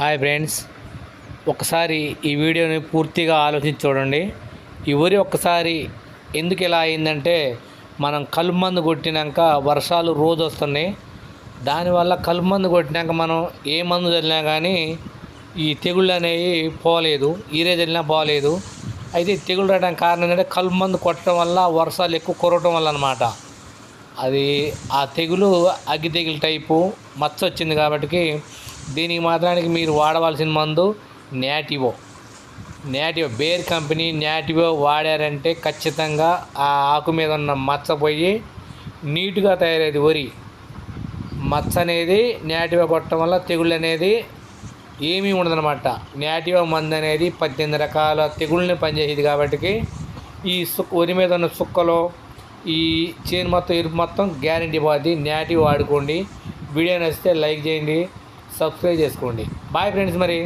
Hi friends. ఒకసారి ఈ వీడియోని పూర్తిగా ఆలోచించి చూడండి. ఈ వరి ఒక్కసారి ఎందుకు ఇలా అయిందంటే మనం కలుపు మందు కొట్టినాక వర్షాలు రోజు వస్తున్నాయి. దానివల్ల కలుపు మందు కొట్టినాక మనం ఏ మందు చల్లినా కానీ ఈ తెగుళ్ళు అనేవి పోలేదు ఈరే చల్లినా పోలేదు. అయితే తెగులు తెగుళ్ళు రావడానికి కారణం ఏంటంటే కలుపు మందు కొట్టడం వల్ల వర్షాలు ఎక్కువ కురవటం వల్ల అనమాట అది ఆ తెగులు అగ్గి తెగులు టైపు మచ్చ వచ్చింది కాబట్టి దీనికి మాత్రానికి మీరు వాడవలసిన మందు నాటివో నాటివో బేర్ కంపెనీ నాటివో వాడారంటే ఖచ్చితంగా ఆ ఆకు మీద ఉన్న మచ్చ పోయి నీట్గా తయారయ్యేది వరి. మచ్చ అనేది నాటివో కొట్టడం వల్ల తెగుళ్ళు అనేది ఏమీ ఉండదనమాట నాటివో మందు అనేది పద్దెనిమిది రకాల తెగుళ్ళని పనిచేసేది కాబట్టి ఈ సుక్ వరి మీద ఉన్న సుక్కలో ఈ చేను మొత్తం ఎరుపు మొత్తం గ్యారంటీ పోద్ది నాటివ్ వాడుకోండి. వీడియో నచ్చితే లైక్ చేయండి. సబ్స్క్రైబ్ చేసుకోండి. బాయ్ ఫ్రెండ్స్ మరి.